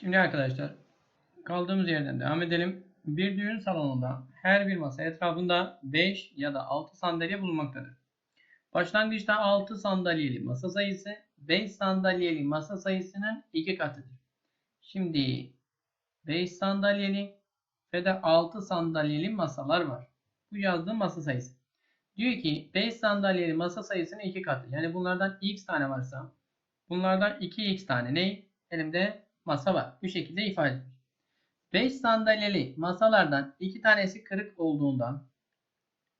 Şimdi arkadaşlar kaldığımız yerden devam edelim. Bir düğün salonunda her bir masa etrafında 5 ya da 6 sandalye bulunmaktadır. Başlangıçta 6 sandalyeli masa sayısı 5 sandalyeli masa sayısının 2 katıdır. Şimdi 5 sandalyeli ve de 6 sandalyeli masalar var. Bu yazdığım masa sayısı. Diyor ki 5 sandalyeli masa sayısının 2 katı. Yani bunlardan x tane varsa bunlardan 2x tane ne? Elimde masa var. Bu şekilde ifade edilir. 5 sandalyeli masalardan 2 tanesi kırık olduğundan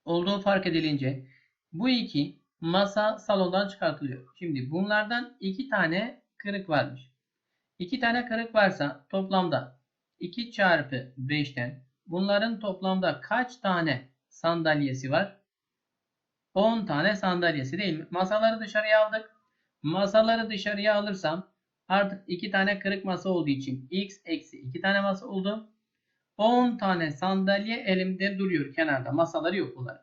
olduğu fark edilince bu iki masa salondan çıkartılıyor. Şimdi bunlardan 2 tane kırık varmış. 2 tane kırık varsa toplamda 2 çarpı 5'ten bunların toplamda kaç tane sandalyesi var? 10 tane sandalyesi değil mi? Masaları dışarıya aldık. Masaları dışarıya alırsam artık 2 tane kırık masa olduğu için x eksi 2 tane masa oldu. 10 tane sandalye elimde duruyor kenarda. Masaları yok bunlar.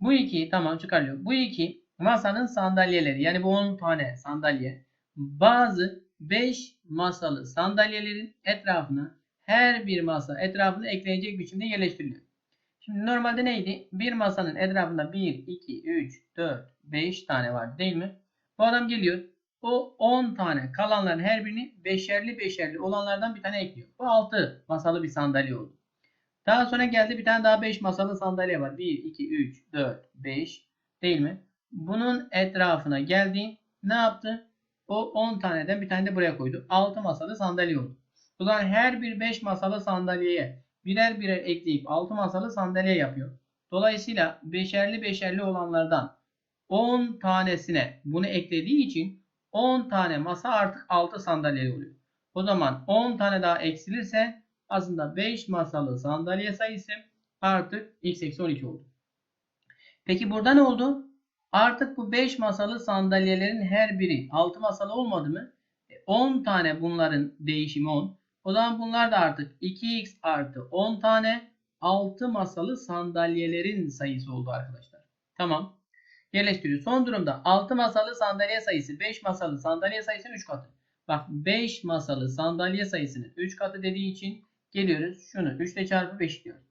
Bu iki tamam çıkarılıyor. Bu iki masanın sandalyeleri yani bu 10 tane sandalye bazı 5 masalı sandalyelerin etrafına her bir masa etrafına ekleyecek biçimde yerleştiriliyor. Şimdi normalde neydi? Bir masanın etrafında 1, 2, 3, 4, 5 tane var değil mi? Bu adam geliyor. O 10 tane kalanların her birini beşerli beşerli olanlardan bir tane ekliyor. Bu 6 masalı bir sandalye oldu. Daha sonra geldi bir tane daha 5 masalı sandalye var. 1, 2, 3, 4, 5 değil mi? Bunun etrafına geldi. Ne yaptı? O 10 taneden bir tane de buraya koydu. 6 masalı sandalye oldu. O zaman her bir 5 masalı sandalyeye birer birer ekleyip 6 masalı sandalye yapıyor. Dolayısıyla beşerli beşerli olanlardan 10 tanesine bunu eklediği için 10 tane masa artık 6 sandalye oluyor. O zaman 10 tane daha eksilirse aslında 5 masalı sandalye sayısı artık x eksi 12 oldu. Peki burada ne oldu? Artık bu 5 masalı sandalyelerin her biri 6 masalı olmadı mı? 10 tane bunların değişimi 10. O zaman bunlar da artık 2x artı 10 tane 6 masalı sandalyelerin sayısı oldu arkadaşlar. Tamam. Yerleştiriyor. Son durumda 6 masalı sandalye sayısı 5 masalı sandalye sayısının 3 katı. Bak 5 masalı sandalye sayısının 3 katı dediği için geliyoruz. Şunu 3 ile çarpıp eşitliyoruz.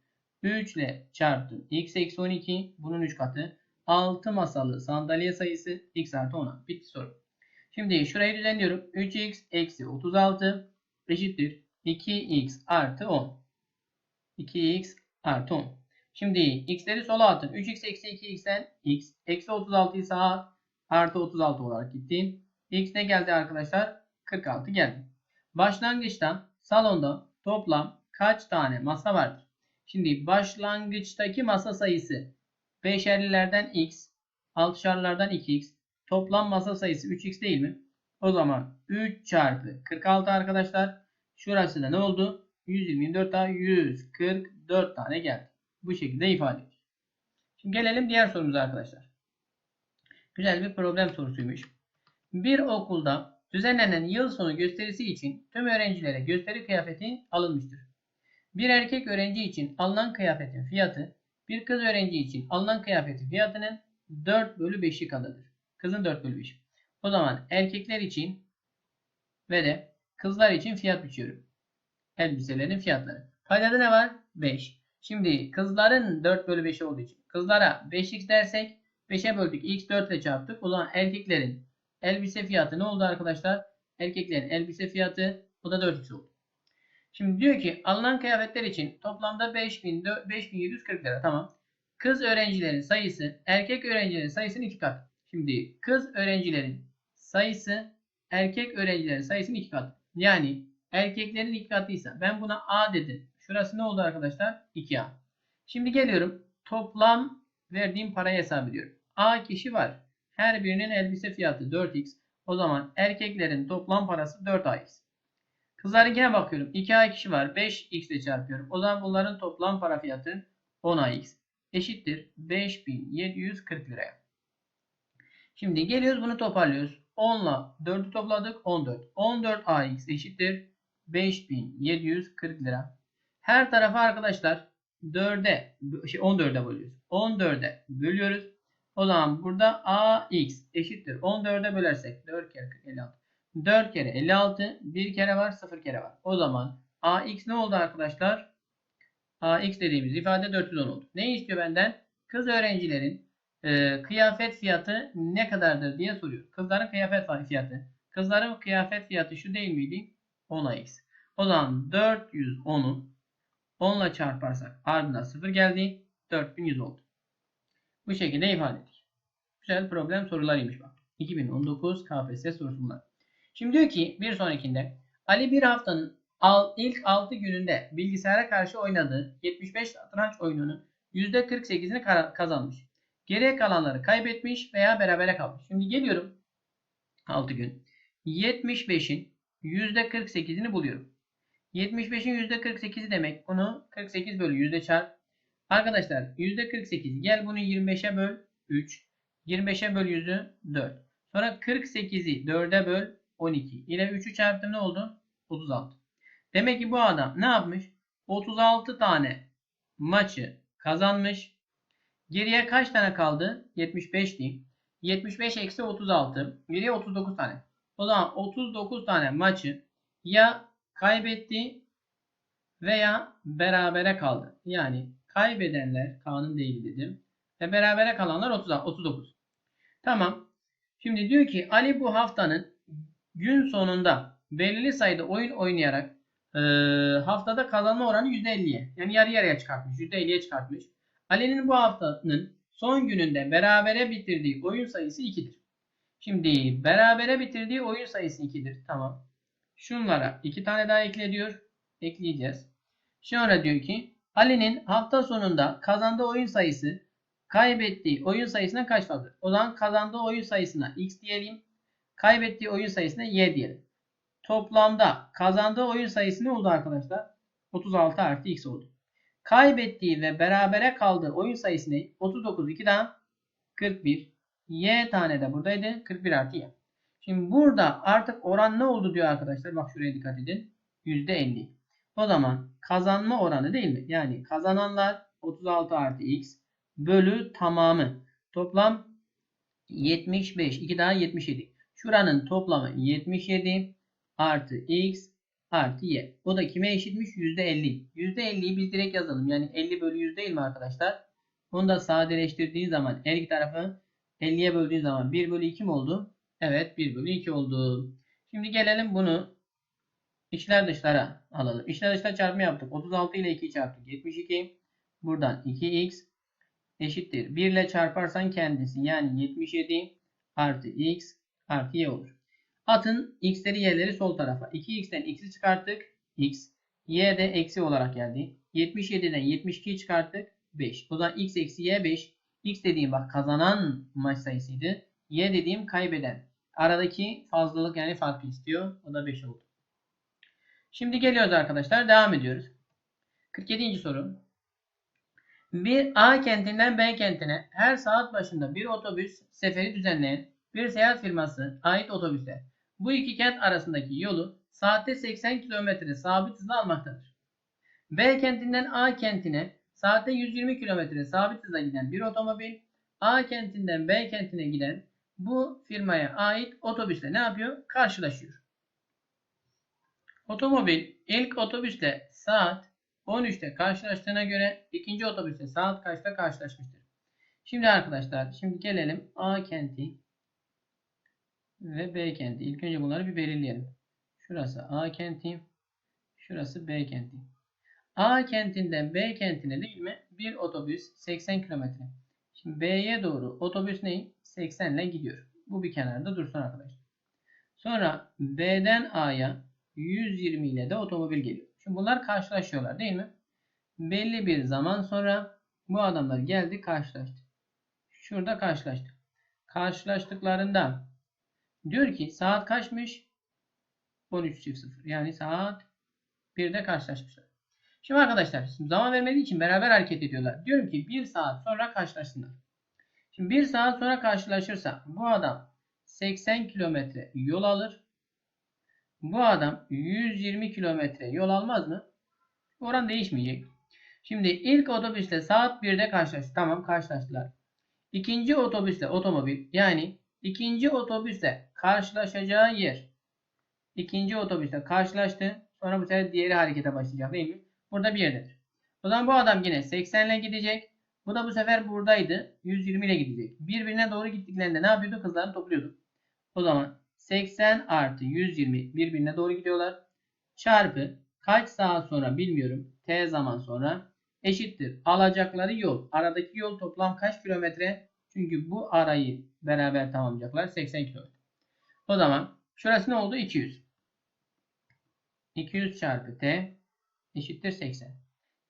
3 ile çarptım. x eksi 12 bunun 3 katı. 6 masalı sandalye sayısı x artı 10'a. Bitti soru. Şimdi şurayı düzenliyorum. 3x eksi 36 eşittir. 2x artı 10. 2x artı 10. Şimdi x'leri sola atın. 3x eksi 2x'ten x. Eksi 36'yı sağa artı 36 olarak gitti. x ne geldi arkadaşlar? 46 geldi. Başlangıçta salonda toplam kaç tane masa vardır? Şimdi başlangıçtaki masa sayısı 5'erlilerden x, 6'şarlardan 2x. Toplam masa sayısı 3x değil mi? O zaman 3 çarpı 46 arkadaşlar. Şurası da ne oldu? 124 daha 144 tane geldi. Bu şekilde ifade ediyor. Şimdi gelelim diğer sorumuza arkadaşlar. Güzel bir problem sorusuymuş. Bir okulda düzenlenen yıl sonu gösterisi için tüm öğrencilere gösteri kıyafeti alınmıştır. Bir erkek öğrenci için alınan kıyafetin fiyatı bir kız öğrenci için alınan kıyafetin fiyatının 4 bölü 5'i kadardır. Kızın 4 bölü 5. O zaman erkekler için ve de kızlar için fiyat biçiyorum. Elbiselerin fiyatları. Paydada ne var? 5. Şimdi kızların 4 bölü 5'i olduğu için kızlara 5x dersek 5'e böldük. x 4 ile çarptık. O zaman erkeklerin elbise fiyatı ne oldu arkadaşlar? Erkeklerin elbise fiyatı o da 4x oldu. Şimdi diyor ki alınan kıyafetler için toplamda 5000, 5740 lira. Tamam. Kız öğrencilerin sayısı erkek öğrencilerin sayısının 2 katı. Şimdi kız öğrencilerin sayısı erkek öğrencilerin sayısının 2 katı. Yani erkeklerin 2 katıysa ben buna A dedim. Şurası ne oldu arkadaşlar? 2A. Şimdi geliyorum. Toplam verdiğim parayı hesap ediyorum. A kişi var. Her birinin elbise fiyatı 4x. O zaman erkeklerin toplam parası 4ax. Kızlarınkine bakıyorum. 2a kişi var. 5x ile çarpıyorum. O zaman bunların toplam para fiyatı 10ax eşittir 5740 liraya. Şimdi geliyoruz bunu toparlıyoruz. 10 ile 4'ü topladık 14. 14ax eşittir 5740 lira. Her tarafa arkadaşlar 4'e şey 14'e bölüyoruz. 14'e bölüyoruz. O zaman burada ax eşittir. 14'e bölersek 4 kere 40 56. 4 kere 56. 1 kere var 0 kere var. O zaman AX ne oldu arkadaşlar? AX dediğimiz ifade 410 oldu. Ne istiyor benden? Kız öğrencilerin e, kıyafet fiyatı ne kadardır diye soruyor. Kızların kıyafet fiyatı. Kızların kıyafet fiyatı şu değil miydi? 10x. O zaman 410'u 10 ile çarparsak ardından 0 geldi. 4100 oldu. Bu şekilde ifade ettik. Güzel problem sorularıymış bak. 2019 KPSS sorusu bunlar. Şimdi diyor ki bir sonrakinde Ali bir haftanın ilk 6 gününde bilgisayara karşı oynadığı 75 satranç oyununun %48'ini kazanmış. Geriye kalanları kaybetmiş veya berabere kalmış. Şimdi geliyorum 6 gün. 75'in %48'ini buluyorum. 75'in %48'i demek bunu 48 bölü yüzde çarp. Arkadaşlar %48 gel bunu 25'e böl 3. 25'e böl yüzü 4. Sonra 48'i 4'e böl 12. İle 3'ü çarptım ne oldu? 36. Demek ki bu adam ne yapmış? 36 tane maçı kazanmış. Geriye kaç tane kaldı? 75 diyeyim. 75 eksi 36. Geriye 39 tane. O zaman 39 tane maçı ya kaybetti veya berabere kaldı. Yani kaybedenler kanun değil dedim. Ve berabere kalanlar 30, 39. Tamam. Şimdi diyor ki Ali bu haftanın gün sonunda belirli sayıda oyun oynayarak e, haftada kazanma oranı %50'ye yani yarı yarıya çıkartmış. %50'ye çıkartmış. Ali'nin bu haftanın son gününde berabere bitirdiği oyun sayısı 2'dir. Şimdi berabere bitirdiği oyun sayısı 2'dir. Tamam. Şunlara 2 tane daha ekle diyor. Ekleyeceğiz. Sonra diyor ki Ali'nin hafta sonunda kazandığı oyun sayısı kaybettiği oyun sayısına kaç fazla? O zaman kazandığı oyun sayısına x diyelim. Kaybettiği oyun sayısına y diyelim. Toplamda kazandığı oyun sayısı ne oldu arkadaşlar? 36 artı x oldu. Kaybettiği ve berabere kaldığı oyun sayısı ne? 39 2'den 41. Y tane de buradaydı. 41 artı y. Şimdi burada artık oran ne oldu diyor arkadaşlar. Bak şuraya dikkat edin. %50. O zaman kazanma oranı değil mi? Yani kazananlar 36 artı x bölü tamamı. Toplam 75. 2 daha 77. Şuranın toplamı 77 artı x artı y. O da kime eşitmiş? %50. %50'yi biz direkt yazalım. Yani 50 bölü 100 değil mi arkadaşlar? Onu da sadeleştirdiğin zaman her iki tarafı 50'ye böldüğün zaman 1 bölü 2 mi oldu? Evet 1 bölü 2 oldu. Şimdi gelelim bunu içler dışlara alalım. İçler dışlar çarpımı yaptık. 36 ile 2 çarptık. 72. Buradan 2x eşittir. 1 ile çarparsan kendisi yani 77 artı x artı y olur. Atın x'leri y'leri sol tarafa. 2x'ten x'i çıkarttık. x. y de eksi olarak geldi. 77'den 72'yi çıkarttık. 5. O zaman x eksi y 5. x dediğim bak kazanan maç sayısıydı. y dediğim kaybeden. Aradaki fazlalık yani farkı istiyor. O da 5 oldu. Şimdi geliyoruz arkadaşlar. Devam ediyoruz. 47. soru. Bir A kentinden B kentine her saat başında bir otobüs seferi düzenleyen bir seyahat firması ait otobüsler bu iki kent arasındaki yolu saatte 80 km sabit hızla almaktadır. B kentinden A kentine saatte 120 km sabit hızla giden bir otomobil A kentinden B kentine giden bu firmaya ait otobüsle ne yapıyor? Karşılaşıyor. Otomobil ilk otobüsle saat 13'te karşılaştığına göre ikinci otobüsle saat kaçta karşılaşmıştır? Şimdi arkadaşlar şimdi gelelim A kenti ve B kenti. İlk önce bunları bir belirleyelim. Şurası A kenti. Şurası B kenti. A kentinden B kentine değil mi? Bir otobüs 80 km. Şimdi B'ye doğru otobüs ne? 80 ile gidiyor. Bu bir kenarda dursun arkadaşlar. Sonra B'den A'ya 120 ile de otomobil geliyor. Şimdi bunlar karşılaşıyorlar değil mi? Belli bir zaman sonra bu adamlar geldi karşılaştı. Şurada karşılaştı. Karşılaştıklarında diyor ki saat kaçmış? 13.00 yani saat 1'de karşılaşmışlar. Şimdi arkadaşlar şimdi zaman vermediği için beraber hareket ediyorlar. Diyorum ki 1 saat sonra karşılaşsınlar. Şimdi 1 saat sonra karşılaşırsa bu adam 80 kilometre yol alır. Bu adam 120 kilometre yol almaz mı? Oran değişmeyecek. Şimdi ilk otobüsle saat 1'de karşılaştı. Tamam karşılaştılar. İkinci otobüsle otomobil yani ikinci otobüsle karşılaşacağı yer ikinci otobüsle karşılaştı. Sonra bu sefer diğeri harekete başlayacak değil mi? Burada bir yerdedir. O zaman bu adam yine 80 ile gidecek. Bu da bu sefer buradaydı. 120 ile gidecek. Birbirine doğru gittiklerinde ne yapıyordu? Kızlarını topluyordu. O zaman 80 artı 120 birbirine doğru gidiyorlar. Çarpı kaç saat sonra bilmiyorum. T zaman sonra eşittir. Alacakları yol. Aradaki yol toplam kaç kilometre? Çünkü bu arayı beraber tamamlayacaklar. 80 kilometre. O zaman şurası ne oldu? 200. 200 çarpı T eşittir 80.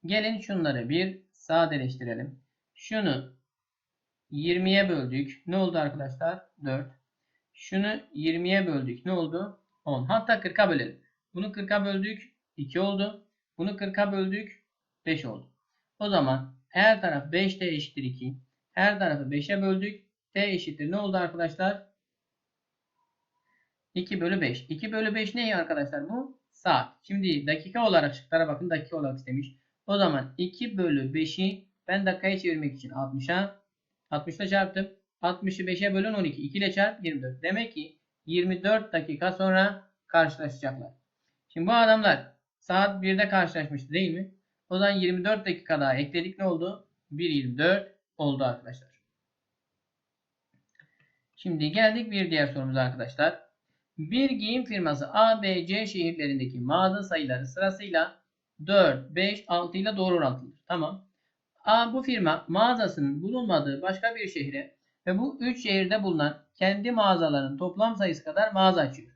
Gelin şunları bir sadeleştirelim. Şunu 20'ye böldük. Ne oldu arkadaşlar? 4. Şunu 20'ye böldük. Ne oldu? 10. Hatta 40'a bölelim. Bunu 40'a böldük. 2 oldu. Bunu 40'a böldük. 5 oldu. O zaman her taraf 5t eşittir 2. Her tarafı 5'e böldük. t eşittir. Ne oldu arkadaşlar? 2 bölü 5. 2 bölü 5 ne arkadaşlar bu? Saat. Şimdi dakika olarak şıklara bakın. Dakika olarak istemiş. O zaman 2 bölü 5'i ben dakikaya çevirmek için 60'a 60'la çarptım. 60'ı 5'e bölün 12. 2 ile çarp 24. Demek ki 24 dakika sonra karşılaşacaklar. Şimdi bu adamlar saat 1'de karşılaşmıştı değil mi? O zaman 24 dakika daha ekledik ne oldu? 1.24 oldu arkadaşlar. Şimdi geldik bir diğer sorumuza arkadaşlar. Bir giyim firması A, B, C şehirlerindeki mağaza sayıları sırasıyla 4, 5, 6 ile doğru orantılıdır. Tamam. A bu firma mağazasının bulunmadığı başka bir şehre ve bu 3 şehirde bulunan kendi mağazalarının toplam sayısı kadar mağaza açıyor.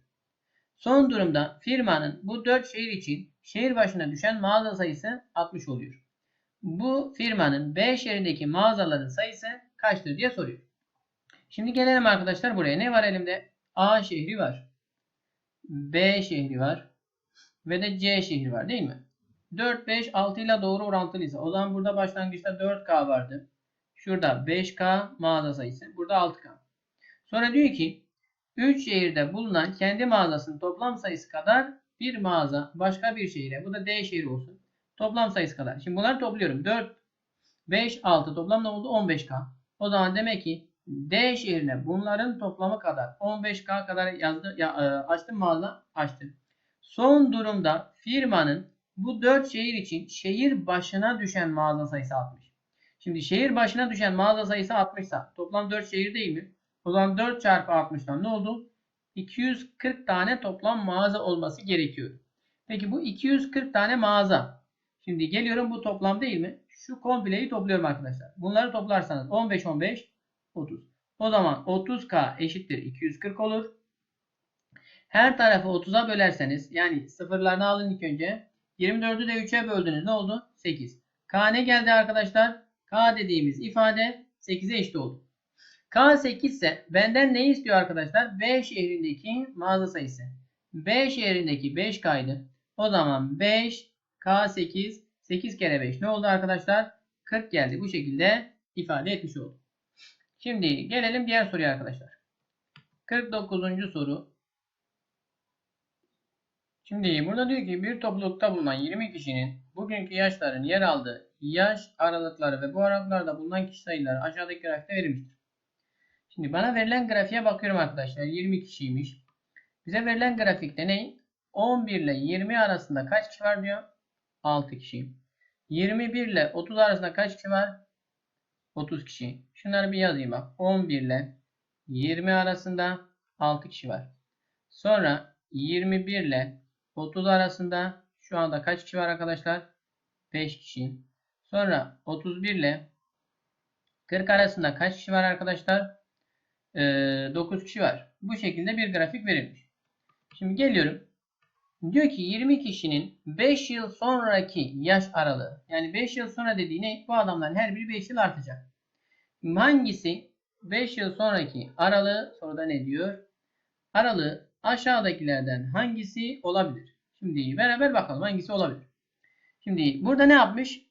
Son durumda firmanın bu 4 şehir için şehir başına düşen mağaza sayısı 60 oluyor. Bu firmanın B şehrindeki mağazaların sayısı kaçtır diye soruyor. Şimdi gelelim arkadaşlar buraya. Ne var elimde? A şehri var. B şehri var. Ve de C şehri var değil mi? 4, 5, 6 ile doğru orantılıysa o zaman burada başlangıçta 4K vardı. Şurada 5K mağaza sayısı. Burada 6K. Sonra diyor ki 3 şehirde bulunan kendi mağazasının toplam sayısı kadar bir mağaza başka bir şehire. Bu da D şehri olsun. Toplam sayısı kadar. Şimdi bunları topluyorum. 4, 5, 6 toplam ne oldu? 15K. O zaman demek ki D şehrine bunların toplamı kadar 15K kadar yazdı, ya, e, açtım mağaza açtım. Son durumda firmanın bu 4 şehir için şehir başına düşen mağaza sayısı 60. Şimdi şehir başına düşen mağaza sayısı 60 ise toplam 4 şehir değil mi? O zaman 4 çarpı 60'tan ne oldu? 240 tane toplam mağaza olması gerekiyor. Peki bu 240 tane mağaza. Şimdi geliyorum bu toplam değil mi? Şu kompleyi topluyorum arkadaşlar. Bunları toplarsanız 15 15 30. O zaman 30k eşittir 240 olur. Her tarafı 30'a bölerseniz yani sıfırlarını alın ilk önce. 24'ü de 3'e böldünüz. Ne oldu? 8. K ne geldi arkadaşlar? K dediğimiz ifade 8'e eşit oldu. K 8 ise benden ne istiyor arkadaşlar? B şehrindeki mağaza sayısı. B şehrindeki 5K'ydı. O zaman 5 K 8 8 kere 5 ne oldu arkadaşlar? 40 geldi. Bu şekilde ifade etmiş olduk. Şimdi gelelim diğer soruya arkadaşlar. 49. soru. Şimdi burada diyor ki bir toplulukta bulunan 20 kişinin bugünkü yaşların yer aldığı yaş aralıkları ve bu aralıklarda bulunan kişi sayıları aşağıdaki grafikte verilmiştir. Şimdi bana verilen grafiğe bakıyorum arkadaşlar. 20 kişiymiş. Bize verilen grafikte ne? 11 ile 20 arasında kaç kişi var diyor? 6 kişi. 21 ile 30 arasında kaç kişi var? 30 kişi. Şunları bir yazayım bak. 11 ile 20 arasında 6 kişi var. Sonra 21 ile 30 arasında şu anda kaç kişi var arkadaşlar? 5 kişi. Sonra 31 ile 40 arasında kaç kişi var arkadaşlar? Ee, 9 kişi var. Bu şekilde bir grafik verilmiş. Şimdi geliyorum. Diyor ki 20 kişinin 5 yıl sonraki yaş aralığı. Yani 5 yıl sonra dediği ne? Bu adamların her biri 5 yıl artacak. Hangisi 5 yıl sonraki aralığı soruda ne diyor? Aralığı aşağıdakilerden hangisi olabilir? Şimdi beraber bakalım hangisi olabilir. Şimdi burada ne yapmış?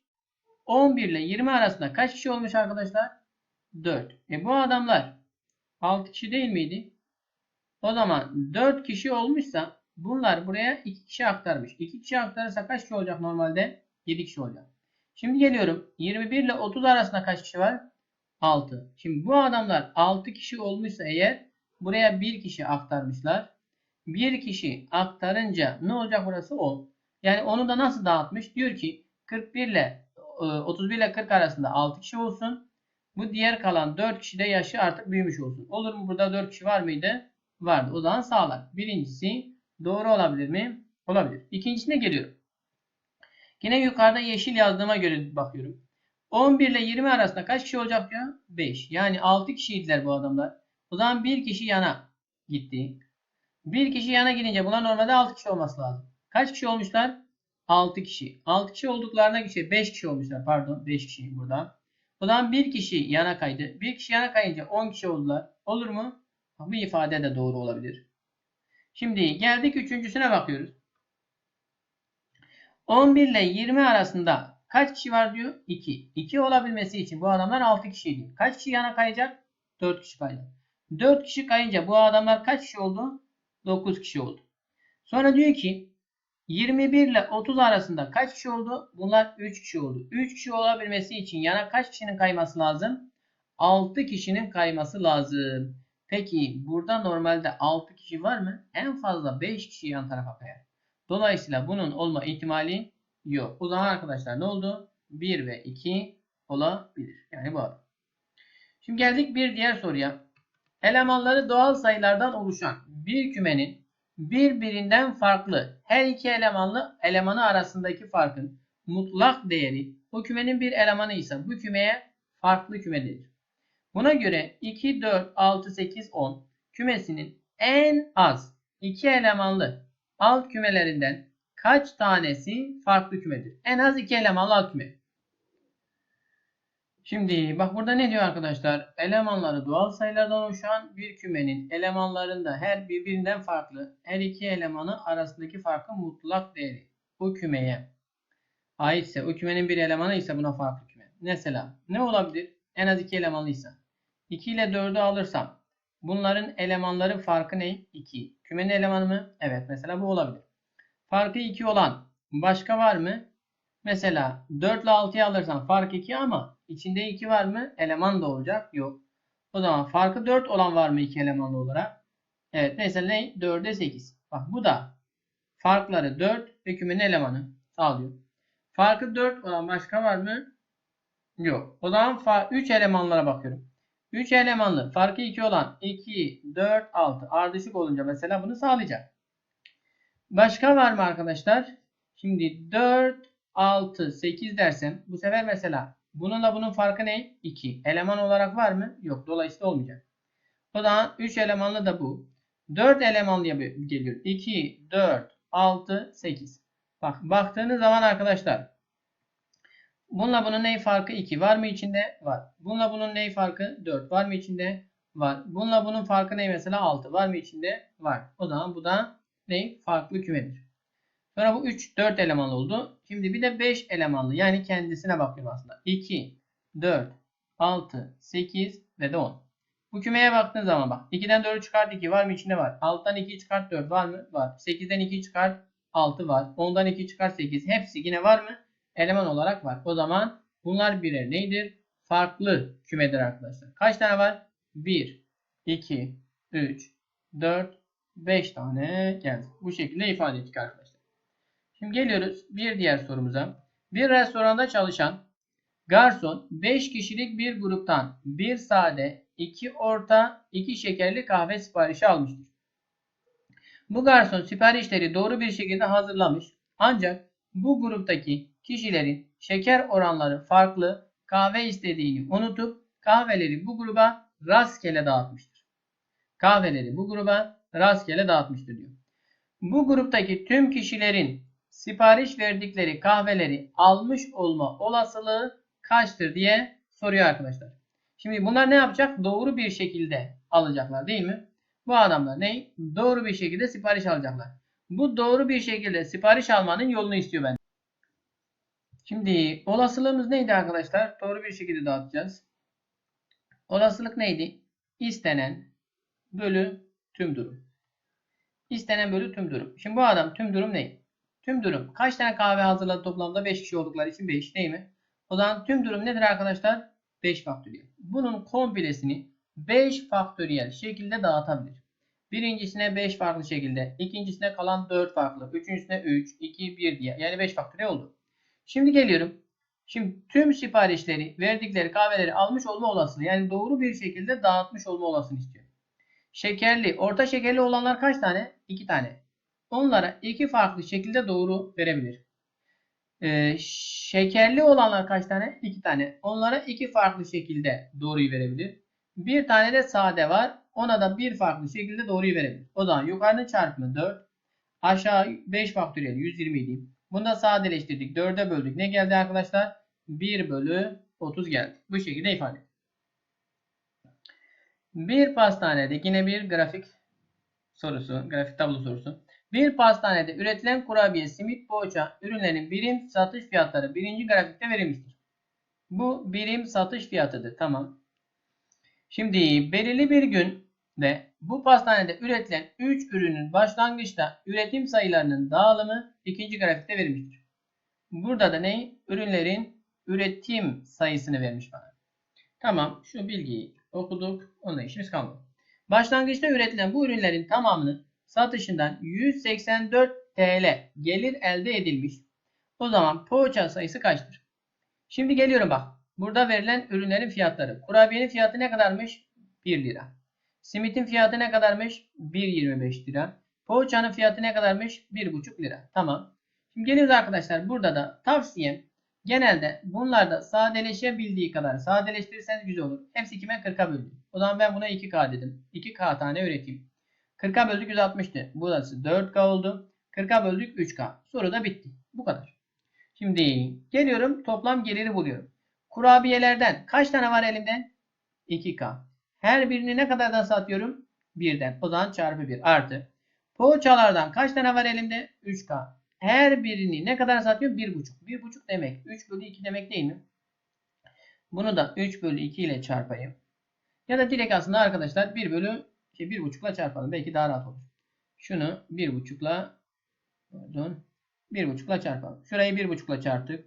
11 ile 20 arasında kaç kişi olmuş arkadaşlar? 4. E bu adamlar 6 kişi değil miydi? O zaman 4 kişi olmuşsa bunlar buraya 2 kişi aktarmış. 2 kişi aktarırsa kaç kişi olacak normalde? 7 kişi olacak. Şimdi geliyorum. 21 ile 30 arasında kaç kişi var? 6. Şimdi bu adamlar 6 kişi olmuşsa eğer buraya 1 kişi aktarmışlar. bir kişi aktarınca ne olacak burası 10. Yani onu da nasıl dağıtmış? Diyor ki 41 ile e, 31 ile 40 arasında 6 kişi olsun. Bu diğer kalan 4 kişi de yaşı artık büyümüş olsun. Olur mu? Burada 4 kişi var mıydı? Vardı. O zaman sağlar. Birincisi doğru olabilir mi? Olabilir. İkincisine geliyorum. Yine yukarıda yeşil yazdığıma göre bakıyorum. 11 ile 20 arasında kaç kişi olacak diyor? 5. Yani 6 kişiydiler bu adamlar. O zaman bir kişi yana gitti. Bir kişi yana gidince bunlar normalde 6 kişi olması lazım. Kaç kişi olmuşlar? 6 kişi. 6 kişi olduklarına göre 5 kişi olmuşlar. Pardon 5 kişi burada. O zaman bir kişi yana kaydı. Bir kişi yana kayınca 10 kişi oldular. Olur mu? Bu ifade de doğru olabilir. Şimdi geldik üçüncüsüne bakıyoruz. 11 ile 20 arasında kaç kişi var diyor? 2. 2 olabilmesi için bu adamlar 6 kişiydi. Kaç kişi yana kayacak? 4 kişi kayacak. 4 kişi kayınca bu adamlar kaç kişi oldu? 9 kişi oldu. Sonra diyor ki 21 ile 30 arasında kaç kişi oldu? Bunlar 3 kişi oldu. 3 kişi olabilmesi için yana kaç kişinin kayması lazım? 6 kişinin kayması lazım. Peki burada normalde 6 kişi var mı? En fazla 5 kişi yan tarafa kayar. Dolayısıyla bunun olma ihtimali yok. O zaman arkadaşlar ne oldu? 1 ve 2 olabilir. Yani bu adam. Şimdi geldik bir diğer soruya. Elemanları doğal sayılardan oluşan bir kümenin birbirinden farklı her iki elemanlı elemanı arasındaki farkın mutlak değeri o kümenin bir elemanı ise bu kümeye farklı küme denir. Buna göre 2, 4, 6, 8, 10 kümesinin en az iki elemanlı alt kümelerinden kaç tanesi farklı kümedir? En az iki elemanlı alt küme. Şimdi bak burada ne diyor arkadaşlar? Elemanları doğal sayılardan oluşan bir kümenin elemanlarında her birbirinden farklı her iki elemanı arasındaki farkın mutlak değeri. Bu kümeye aitse o kümenin bir elemanı ise buna farklı küme. Mesela ne olabilir? En az iki elemanlıysa. 2 ile 4'ü alırsam bunların elemanları farkı ne? 2. Kümenin elemanı mı? Evet mesela bu olabilir. Farkı 2 olan başka var mı? Mesela 4 ile 6'yı alırsam fark 2 ama içinde 2 var mı? Eleman da olacak. Yok. O zaman farkı 4 olan var mı 2 elemanlı olarak? Evet. Mesela ne? 4'e 8. Bak bu da farkları 4 ve kümenin elemanı sağlıyor. Farkı 4 olan başka var mı? Yok. O zaman 3 elemanlara bakıyorum. 3 elemanlı farkı 2 olan 2, 4, 6 ardışık olunca mesela bunu sağlayacak. Başka var mı arkadaşlar? Şimdi 4, 6, 8 dersem bu sefer mesela bununla bunun farkı ne? 2. Eleman olarak var mı? Yok. Dolayısıyla olmayacak. O zaman 3 elemanlı da bu. 4 elemanlıya geliyor. 2, 4, 6, 8. Bak baktığınız zaman arkadaşlar bununla bunun ney farkı 2 var mı içinde? Var. Bununla bunun ney farkı 4 var mı içinde? Var. Bununla bunun farkı ne mesela 6 var mı içinde? Var. O zaman bu da ne? Farklı kümedir. Sonra bu 3, 4 elemanlı oldu. Şimdi bir de 5 elemanlı. Yani kendisine bakıyorum aslında. 2, 4, 6, 8 ve de 10. Bu kümeye baktığın zaman bak. 2'den 4'ü çıkart 2 var mı içinde var. 6'dan 2'yi çıkart 4 var mı? Var. 8'den 2'yi çıkart 6 var. 10'dan 2'yi çıkart 8. Hepsi yine var mı? Eleman olarak var. O zaman bunlar birer neydir? Farklı kümedir arkadaşlar. Kaç tane var? 1, 2, 3, 4, 5 tane geldi. Bu şekilde ifade ettik arkadaşlar. Şimdi geliyoruz bir diğer sorumuza. Bir restoranda çalışan garson 5 kişilik bir gruptan bir sade, 2 orta, 2 şekerli kahve siparişi almıştır. Bu garson siparişleri doğru bir şekilde hazırlamış. Ancak bu gruptaki kişilerin şeker oranları farklı kahve istediğini unutup kahveleri bu gruba rastgele dağıtmıştır. Kahveleri bu gruba rastgele dağıtmıştır diyor. Bu gruptaki tüm kişilerin sipariş verdikleri kahveleri almış olma olasılığı kaçtır diye soruyor arkadaşlar. Şimdi bunlar ne yapacak? Doğru bir şekilde alacaklar değil mi? Bu adamlar ne? Doğru bir şekilde sipariş alacaklar. Bu doğru bir şekilde sipariş almanın yolunu istiyor ben. Şimdi olasılığımız neydi arkadaşlar? Doğru bir şekilde dağıtacağız. Olasılık neydi? İstenen bölü tüm durum. İstenen bölü tüm durum. Şimdi bu adam tüm durum ne? Tüm durum. Kaç tane kahve hazırladı toplamda? 5 kişi oldukları için 5 değil mi? O zaman tüm durum nedir arkadaşlar? 5 faktöriyel. Bunun komplesini 5 faktöriyel şekilde dağıtabilir. Birincisine 5 farklı şekilde, ikincisine kalan 4 farklı, üçüncüsüne 3, 2, 1 diye. Yani 5 faktöriyel oldu. Şimdi geliyorum. Şimdi tüm siparişleri, verdikleri kahveleri almış olma olasılığı yani doğru bir şekilde dağıtmış olma olasılığını istiyor. Şekerli, orta şekerli olanlar kaç tane? 2 tane. Onlara iki farklı şekilde doğru verebilir. Ee, şekerli olanlar kaç tane? 2 tane. Onlara iki farklı şekilde doğruyu verebilir. Bir tane de sade var. Ona da bir farklı şekilde doğruyu verebilir. O zaman yukarının çarpımı 4. Aşağı 5 faktöriyel 120 idi. Bunu da sadeleştirdik. 4'e böldük. Ne geldi arkadaşlar? 1 bölü 30 geldi. Bu şekilde ifade. Bir pastanede yine bir grafik sorusu, grafik tablo sorusu. Bir pastanede üretilen kurabiye, simit, poğaça ürünlerinin birim satış fiyatları birinci grafikte verilmiştir. Bu birim satış fiyatıdır. Tamam. Şimdi belirli bir günde bu pastanede üretilen 3 ürünün başlangıçta üretim sayılarının dağılımı ikinci grafikte verilmiştir. Burada da ne? Ürünlerin üretim sayısını vermiş bana. Tamam şu bilgiyi okuduk. Onunla işimiz kalmadı. Başlangıçta üretilen bu ürünlerin tamamının satışından 184 TL gelir elde edilmiş. O zaman poğaça sayısı kaçtır? Şimdi geliyorum bak. Burada verilen ürünlerin fiyatları. Kurabiyenin fiyatı ne kadarmış? 1 lira. Simitin fiyatı ne kadarmış? 1.25 lira. Poğaçanın fiyatı ne kadarmış? 1.5 lira. Tamam. Şimdi geliyoruz arkadaşlar. Burada da tavsiyem genelde bunlarda sadeleşebildiği kadar sadeleştirirseniz güzel olur. Hepsi kime 40'a böldüm. O zaman ben buna 2K dedim. 2K tane üreteyim. 40'a böldük 160'tı. Burası 4K oldu. 40'a böldük 3K. Soru da bitti. Bu kadar. Şimdi geliyorum toplam geliri buluyorum. Kurabiyelerden kaç tane var elimde? 2K. Her birini ne kadardan satıyorum? 1'den. O zaman çarpı 1 artı. Poğaçalardan kaç tane var elimde? 3K. Her birini ne kadar satıyorum? 1,5. 1,5 demek 3 bölü 2 demek değil mi? Bunu da 3 bölü 2 ile çarpayım. Ya da direkt aslında arkadaşlar 1 bölü şey, 1,5 ile çarpalım. Belki daha rahat olur. Şunu 1,5 ile pardon 1,5 ile çarpalım. Şurayı 1,5 ile çarptık.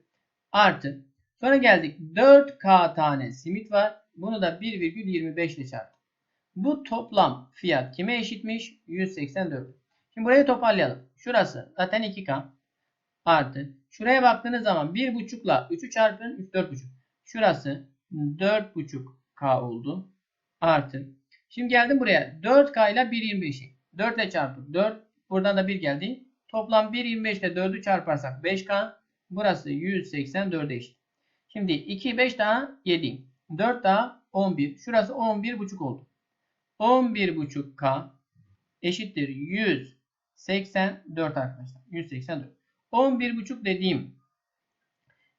Artı. Sonra geldik 4K tane simit var. Bunu da 1,25 ile çarptık. Bu toplam fiyat kime eşitmiş? 184. Şimdi burayı toparlayalım. Şurası zaten 2K artı. Şuraya baktığınız zaman 1,5 ile 3'ü çarpın 3 4,5. Şurası 4,5K oldu. Artı. Şimdi geldim buraya. 4K ile 1,25'i. 4 ile çarptık. 4. Buradan da 1 geldi. Toplam 1,25 ile 4'ü çarparsak 5K. Burası 184 eşit. Şimdi 2, 5 daha 7. 4 daha 11. Şurası 11,5 oldu. 11,5K eşittir 184 arkadaşlar. 184. 11,5 dediğim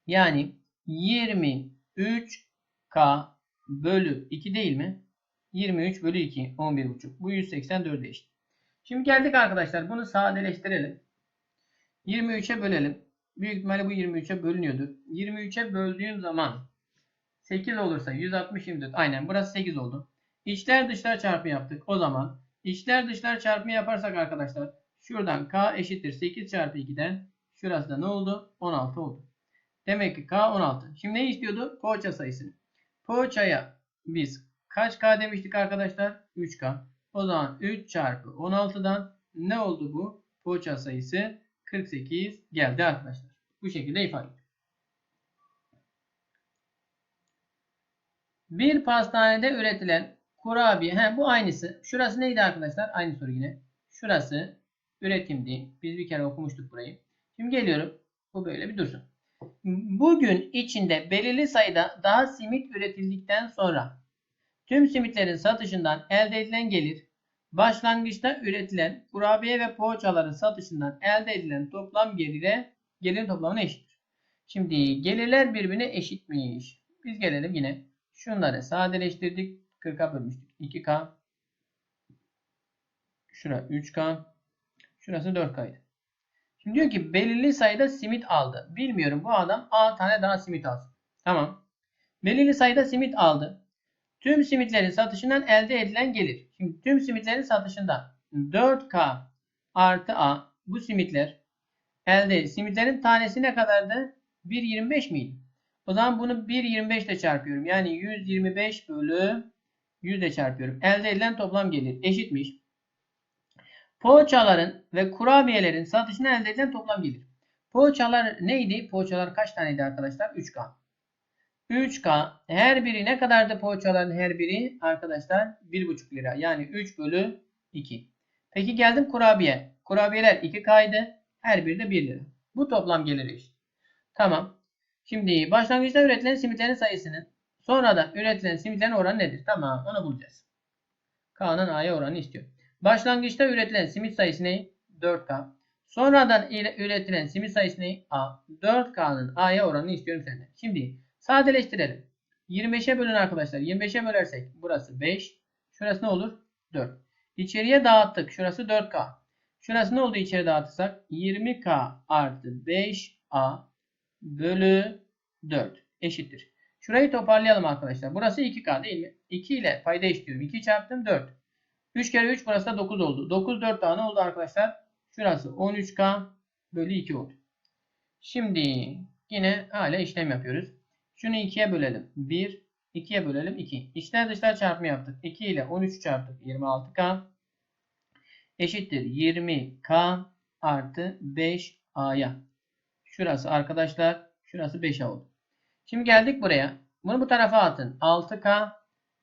yani 23K bölü 2 değil mi? 23 bölü 2 11,5. Bu 184 eşit. Şimdi geldik arkadaşlar. Bunu sadeleştirelim. 23'e bölelim. Büyük ihtimalle bu 23'e bölünüyordur. 23'e böldüğüm zaman 8 olursa 160 24. Aynen burası 8 oldu. İçler dışlar çarpımı yaptık. O zaman içler dışlar çarpımı yaparsak arkadaşlar şuradan k eşittir 8 çarpı 2'den şurası da ne oldu? 16 oldu. Demek ki k 16. Şimdi ne istiyordu? Poğaça sayısını. Poğaçaya biz kaç k demiştik arkadaşlar? 3k. O zaman 3 çarpı 16'dan ne oldu bu? Poğaça sayısı 48 geldi arkadaşlar. Bu şekilde ifade ediyor. Bir pastanede üretilen kurabiye. He, bu aynısı. Şurası neydi arkadaşlar? Aynı soru yine. Şurası üretimdi. Biz bir kere okumuştuk burayı. Şimdi geliyorum. Bu böyle bir dursun. Bugün içinde belirli sayıda daha simit üretildikten sonra tüm simitlerin satışından elde edilen gelir başlangıçta üretilen kurabiye ve poğaçaların satışından elde edilen toplam gelire gelirin toplamına eşittir. Şimdi gelirler birbirine eşitmiş. Biz gelelim yine. Şunları sadeleştirdik. 40'a bölmüştük. 2K. Şura 3K. Şurası 4K'ydı. Şimdi diyor ki belirli sayıda simit aldı. Bilmiyorum bu adam A tane daha simit alsın. Tamam. Belirli sayıda simit aldı. Tüm simitlerin satışından elde edilen gelir. Şimdi tüm simitlerin satışından 4K artı A bu simitler elde. Simitlerin tanesi ne kadardı? 1.25 miydi? O zaman bunu 1.25 ile çarpıyorum. Yani 125 bölü 100 ile çarpıyorum. Elde edilen toplam gelir eşitmiş. Poğaçaların ve kurabiyelerin satışını elde edilen toplam gelir. Poğaçalar neydi? Poğaçalar kaç taneydi arkadaşlar? 3K. 3K her biri ne kadardı poğaçaların her biri? Arkadaşlar 1,5 lira. Yani 3 bölü 2. Peki geldim kurabiye. Kurabiyeler 2K'ydı. Her biri de 1 lira. Bu toplam geliri eşit. Tamam. Şimdi başlangıçta üretilen simitlerin sayısının sonradan üretilen simitlerin oranı nedir? Tamam onu bulacağız. K'nın A'ya oranı istiyor. Başlangıçta üretilen simit sayısı ne? 4K. Sonradan ile- üretilen simit sayısı ne? A. 4K'nın A'ya oranını istiyorum senden. Şimdi sadeleştirelim. 25'e bölün arkadaşlar. 25'e bölersek burası 5. Şurası ne olur? 4. İçeriye dağıttık. Şurası 4K. Şurası ne oldu içeri dağıtırsak? 20K artı 5A bölü 4 eşittir. Şurayı toparlayalım arkadaşlar. Burası 2K değil mi? 2 ile payda eşitliyorum. 2 çarptım 4. 3 kere 3 burası da 9 oldu. 9 4 daha ne oldu arkadaşlar? Şurası 13K bölü 2 oldu. Şimdi yine hala işlem yapıyoruz. Şunu 2'ye bölelim. 1, 2'ye bölelim 2. İçler dışlar çarpımı yaptık. 2 ile 13 çarptık 26K eşittir 20K artı 5A'ya. Şurası arkadaşlar şurası 5A oldu. Şimdi geldik buraya. Bunu bu tarafa atın. 6K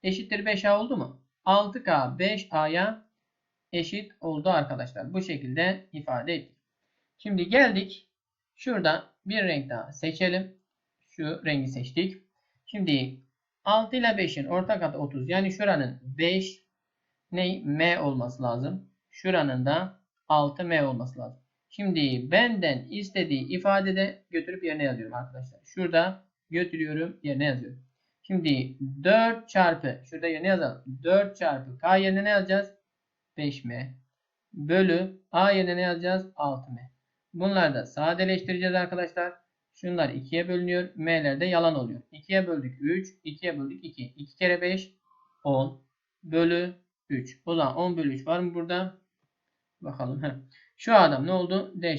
eşittir 5A oldu mu? 6K 5A'ya eşit oldu arkadaşlar. Bu şekilde ifade ettik. Şimdi geldik. Şurada bir renk daha seçelim. Şu rengi seçtik. Şimdi 6 ile 5'in ortak katı 30. Yani şuranın 5 ne? M olması lazım. Şuranın da 6M olması lazım. Şimdi benden istediği ifadede götürüp yerine yazıyorum arkadaşlar. Şurada götürüyorum yerine yazıyorum. Şimdi 4 çarpı şurada yerine yazalım. 4 çarpı K yerine ne yazacağız? 5M bölü A yerine ne yazacağız? 6M. Bunları da sadeleştireceğiz arkadaşlar. Şunlar 2'ye bölünüyor. M'ler de yalan oluyor. 2'ye böldük 3. 2'ye böldük 2. 2 kere 5 10 bölü 3. O zaman 10 bölü 3 var mı burada? Bakalım. Şu adam ne oldu? D